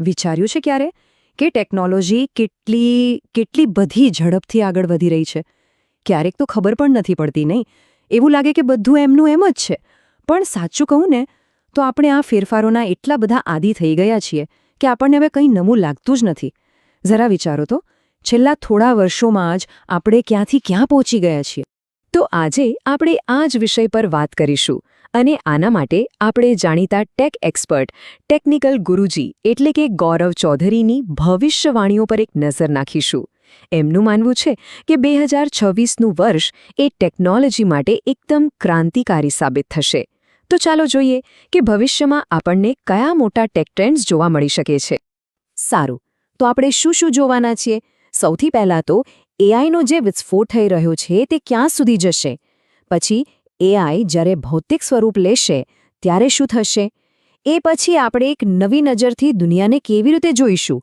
વિચાર્યું છે ક્યારે? કે ટેકનોલોજી કેટલી કેટલી બધી ઝડપથી આગળ વધી રહી છે. ક્યારેક તો ખબર પણ નથી પડતી, નહીં? એવું લાગે કે બધું એમનું એમ જ છે. પણ સાચું કહું ને, તો આપણે આ ફેરફારોના એટલા બધા આદિ થઈ ગયા છીએ કે આપણને હવે કંઈ નવું લાગતું જ નથી. જરા વિચારો તો, છેલ્લા થોડા વર્ષોમાં જ આપણે ક્યાંથી ક્યાં પહોંચી ગયા છીએ? તો આજે આપણે આ જ વિષય પર વાત કરીશું. અને આના માટે આપણે જાણીતા ટેક એક્સપર્ટ, ટેકનિકલ ગુરુજી એટલે કે ગૌરવ ચૌધરીની ભવિષ્યવાણીઓ પર એક નજર નાખીશું. એમનું માનવું છે કે બે હજાર છવ્વીસનું વર્ષ એ ટેકનોલોજી માટે એકદમ ક્રાંતિકારી સાબિત થશે. તો ચાલો જોઈએ કે ભવિષ્યમાં આપણને કયા મોટા ટેક ટ્રેન્ડ્સ જોવા મળી શકે છે. સારું, તો આપણે શું શું જોવાના છીએ? સૌથી પહેલાં તો એઆઈનો જે વિસ્ફોટ થઈ રહ્યો છે તે ક્યાં સુધી જશે? પછી એઆઈ જ્યારે ભૌતિક સ્વરૂપ લેશે, ત્યારે શું થશે? એ પછી આપણે એક નવી નજરથી દુનિયાને કેવી રીતે જોઈશું?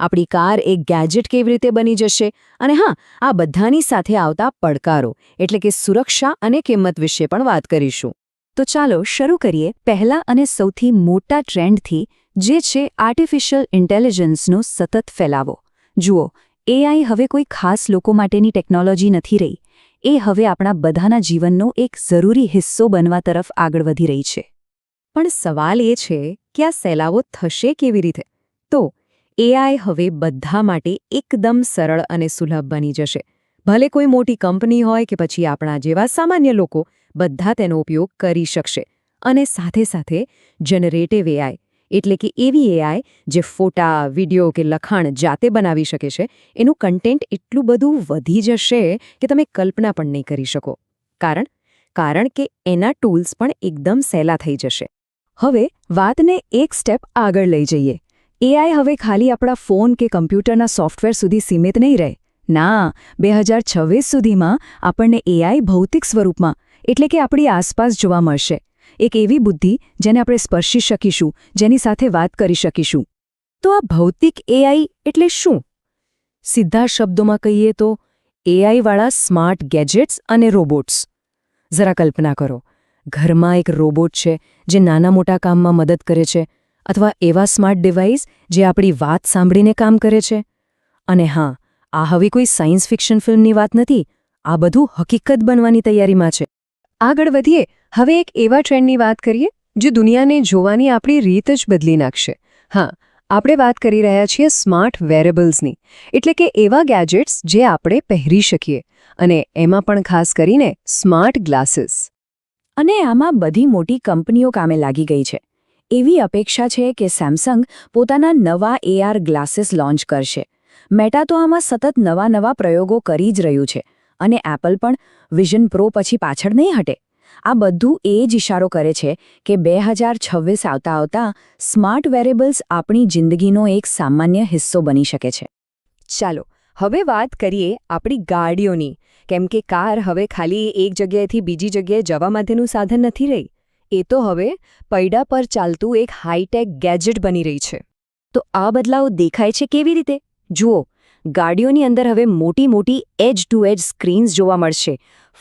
આપણી કાર એક ગેજેટ કેવી રીતે બની જશે? અને હા, આ બધાની સાથે આવતા પડકારો, એટલે કે સુરક્ષા અને કિંમત વિશે પણ વાત કરીશું. તો ચાલો શરૂ કરીએ પહેલા અને સૌથી મોટા ટ્રેન્ડથી, જે છે આર્ટિફિશિયલ ઇન્ટેલિજન્સનો સતત ફેલાવો. જુઓ એઆઈ હવે કોઈ ખાસ લોકો માટેની ટેકનોલોજી નથી રહી. એ હવે આપણા બધાના જીવનનો એક જરૂરી હિસ્સો બનવા તરફ આગળ વધી રહી છે. પણ સવાલ એ છે કે આ સેલાવો થશે કેવી રીતે? તો એઆઈ હવે બધા માટે એકદમ સરળ અને સુલભ બની જશે. ભલે કોઈ મોટી કંપની હોય કે પછી આપણા જેવા સામાન્ય લોકો, બધા તેનો ઉપયોગ કરી શકશે. અને સાથે સાથે જનરેટિવ એઆઈ એટલે કે એવી એઆઈ જે ફોટા, વિડિયો કે લખાણ જાતે બનાવી શકે છે, એનું કન્ટેન્ટ એટલું બધું વધી જશે કે તમે કલ્પના પણ નહીં કરી શકો. કારણ કારણ કે એના ટૂલ્સ પણ એકદમ સહેલા થઈ જશે. હવે, વાતને એક સ્ટેપ આગળ લઈ જઈએ. એઆઈ હવે ખાલી આપણા ફોન કે કમ્પ્યુટરના સોફ્ટવેર સુધી સીમિત નહીં રહે. ના, બે હજાર છવ્વીસ સુધીમાં આપણને એઆઈ ભૌતિક સ્વરૂપમાં, એટલે કે આપણી આસપાસ જોવા મળશે. એક એવી બુદ્ધિ જેને આપણે સ્પર્શી શકીશું, જેની સાથે વાત કરી શકીશું. તો આ ભૌતિક એઆઈ એટલે શું? સીધા શબ્દોમાં કહીએ તો એઆઈવાળા સ્માર્ટ ગેજેટ્સ અને રોબોટ્સ. જરા કલ્પના કરો, ઘરમાં એક રોબોટ છે જે નાના મોટા કામમાં મદદ કરે છે, અથવા એવા સ્માર્ટ ડિવાઇસ જે આપણી વાત સાંભળીને કામ કરે છે. અને હા, આ હવે કોઈ સાયન્સ ફિક્શન ફિલ્મની વાત નથી, આ બધું હકીકત બનવાની તૈયારીમાં છે. આગળ વધીએ હવે એક એવા ટ્રેન્ડની વાત કરીએ, જે દુનિયાને જોવાની આપણી રીત જ બદલી નાખશે. હા, આપણે વાત કરી રહ્યા છીએ સ્માર્ટ વેરેબલ્સની એટલે કે એવા ગેજેટ્સ જે આપણે પહેરી શકીએ, અને એમાં પણ ખાસ કરીને સ્માર્ટ ગ્લાસીસ અને આમાં બધી મોટી કંપનીઓ કામે લાગી ગઈ છે. એવી અપેક્ષા છે કે સેમસંગ પોતાના નવા એઆર ગ્લાસીસ લોન્ચ કરશે. મેટા તો આમાં સતત નવા નવા પ્રયોગો કરી જ રહ્યું છે, અને એપલ પણ વિઝન પ્રો પછી પાછળ નહીં હટે. આ બધું એ જ ઇશારો કરે છે કે બે હજાર છવ્વીસ આવતા આવતા સ્માર્ટ વેરેબલ્સ આપણી જિંદગીનો એક સામાન્ય હિસ્સો બની શકે છે. ચાલો, હવે વાત કરીએ આપણી ગાડીઓની. કેમ કે કાર હવે ખાલી એક જગ્યાએથી બીજી જગ્યાએ જવા માટેનું સાધન નથી રહી. એ તો હવે પૈડા પર ચાલતું એક હાઈટેક ગેજેટ બની રહી છે. તો આ બદલાવ દેખાય છે કેવી રીતે? જુઓ ગાડીઓની અંદર હવે મોટી મોટી એજ ટુ એજ સ્ક્રીન્સ જોવા મળશે.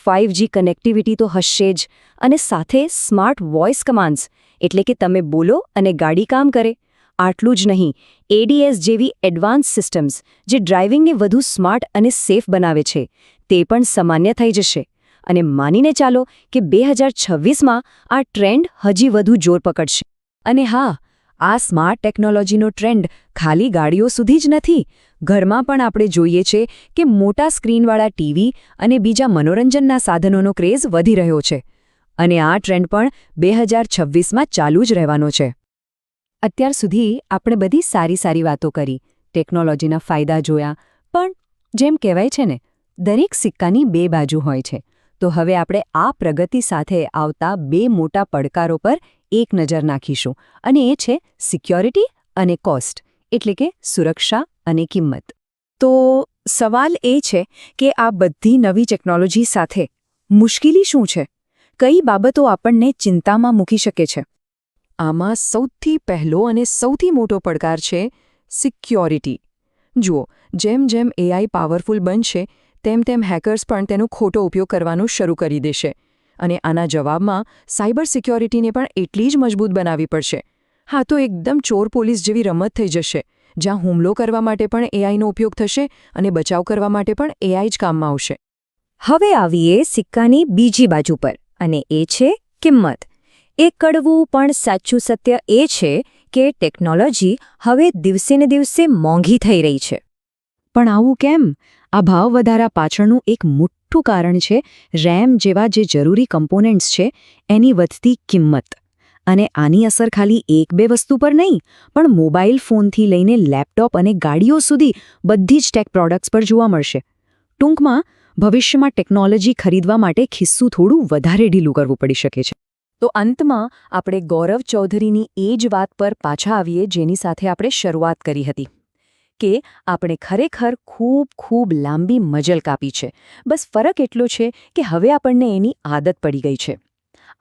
ફાઇવજી કનેક્ટિવિટી તો હશે જ અને સાથે સ્માર્ટ વોઇસ કમાન્ડ્સ એટલે કે તમે બોલો અને ગાડી કામ કરે. આટલું જ નહીં એડીએસ જેવી એડવાન્સ સિસ્ટમ્સ જે ડ્રાઇવિંગને વધુ સ્માર્ટ અને સેફ બનાવે છે, તે પણ સામાન્ય થઈ જશે. અને માનીને ચાલો કે બે હજાર છવ્વીસમાં આ ટ્રેન્ડ હજી વધુ જોર પકડશે. અને હા આ સ્માર્ટ ટેકનોલોજીનો ટ્રેન્ડ ખાલી ગાડીઓ સુધી જ નથી. ઘરમાં પણ આપણે જોઈએ છે કે મોટા સ્ક્રીનવાળા ટીવી અને બીજા મનોરંજનના સાધનોનો ક્રેઝ વધી રહ્યો છે. અને આ ટ્રેન્ડ પણ બે હજાર છવ્વીસમાં ચાલુ જ રહેવાનો છે. અત્યાર સુધી આપણે બધી સારી સારી વાતો કરી, ટેકનોલોજીના ફાયદા જોયા, પણ જેમ કહેવાય છે ને, દરેક સિક્કાની બે બાજુ હોય છે. તો હવે આપણે આ પ્રગતિ સાથે આવતા બે મોટા પડકારો પર એક નજર નાખીશું. અને એ છે સિક્યોરિટી અને કોસ્ટ એટલે કે સુરક્ષા અને કિંમત. તો સવાલ એ છે કે આ બધી નવી ટેકનોલોજી સાથે મુશ્કેલી શું છે? કઈ બાબતો આપણને ચિંતામાં મૂકી શકે છે? આમાં સૌથી પહેલો અને સૌથી મોટો પડકાર છે સિક્યોરિટી જુઓ, જેમ જેમ એઆઈ પાવરફુલ બનશે તેમ તેમ હેકર્સ પણ તેનો ખોટો ઉપયોગ કરવાનું શરૂ કરી દેશે. અને આના જવાબમાં સાયબર સિક્યોરિટીને પણ એટલી જ મજબૂત બનાવવી પડશે. હા, તો એકદમ ચોર પોલીસ જેવી રમત થઈ જશે, જ્યાં હુમલો કરવા માટે પણ એઆઈનો ઉપયોગ થશે અને બચાવ કરવા માટે પણ એઆઈ જ કામમાં આવશે. હવે આવીએ સિક્કાની બીજી બાજુ પર, અને એ છે કિંમત. એ કડવું પણ સાચું સત્ય એ છે કે ટેકનોલોજી હવે દિવસેને દિવસે મોંઘી થઈ રહી છે. પણ આવું કેમ? આ ભાવ વધારા પાછળનું એક મોટું કારણ છે રેમ જેવા જે જરૂરી કમ્પોનેન્ટ્સ છે, એની વધતી કિંમત. અને આની અસર ખાલી એક બે વસ્તુ પર નહીં, પણ મોબાઈલ ફોનથી લઈને લેપટોપ અને ગાડીઓ સુધી બધી જ ટેક પ્રોડક્ટ્સ પર જોવા મળશે. ટૂંકમાં, ભવિષ્યમાં ટેકનોલોજી ખરીદવા માટે ખિસ્સું થોડું વધારે ઢીલું કરવું પડી શકે છે. તો અંતમાં, આપણે ગૌરવ ચૌધરીની એ જ વાત પર પાછા આવીએ જેની સાથે આપણે શરૂઆત કરી હતી. કે આપણે ખરેખર ખૂબ ખૂબ લાંબી મજલ કાપી છે. બસ ફરક એટલો છે કે હવે આપણને એની આદત પડી ગઈ છે.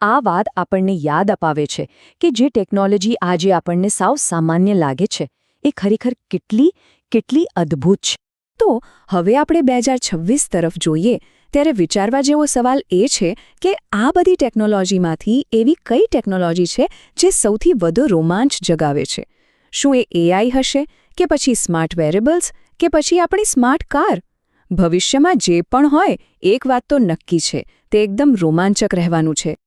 આ વાત આપણને યાદ અપાવે છે કે જે ટેકનોલોજી આજે આપણને સાવ સામાન્ય લાગે છે, એ ખરેખર કેટલી કેટલી અદ્ભુત છે. તો હવે આપણે બે તરફ જોઈએ, ત્યારે વિચારવા જેવો સવાલ એ છે કે આ બધી ટેકનોલોજીમાંથી એવી કઈ ટેકનોલોજી છે જે સૌથી વધુ રોમાંચ જગાવે છે? શું એ એઆઈ હશે કે પછી સ્માર્ટ વેરેબલ્સ કે પછી આપણી સ્માર્ટ કાર? ભવિષ્યમાં જે પણ હોય, એક વાત તો નક્કી છે, તે એકદમ રોમાંચક રહેવાનું છે.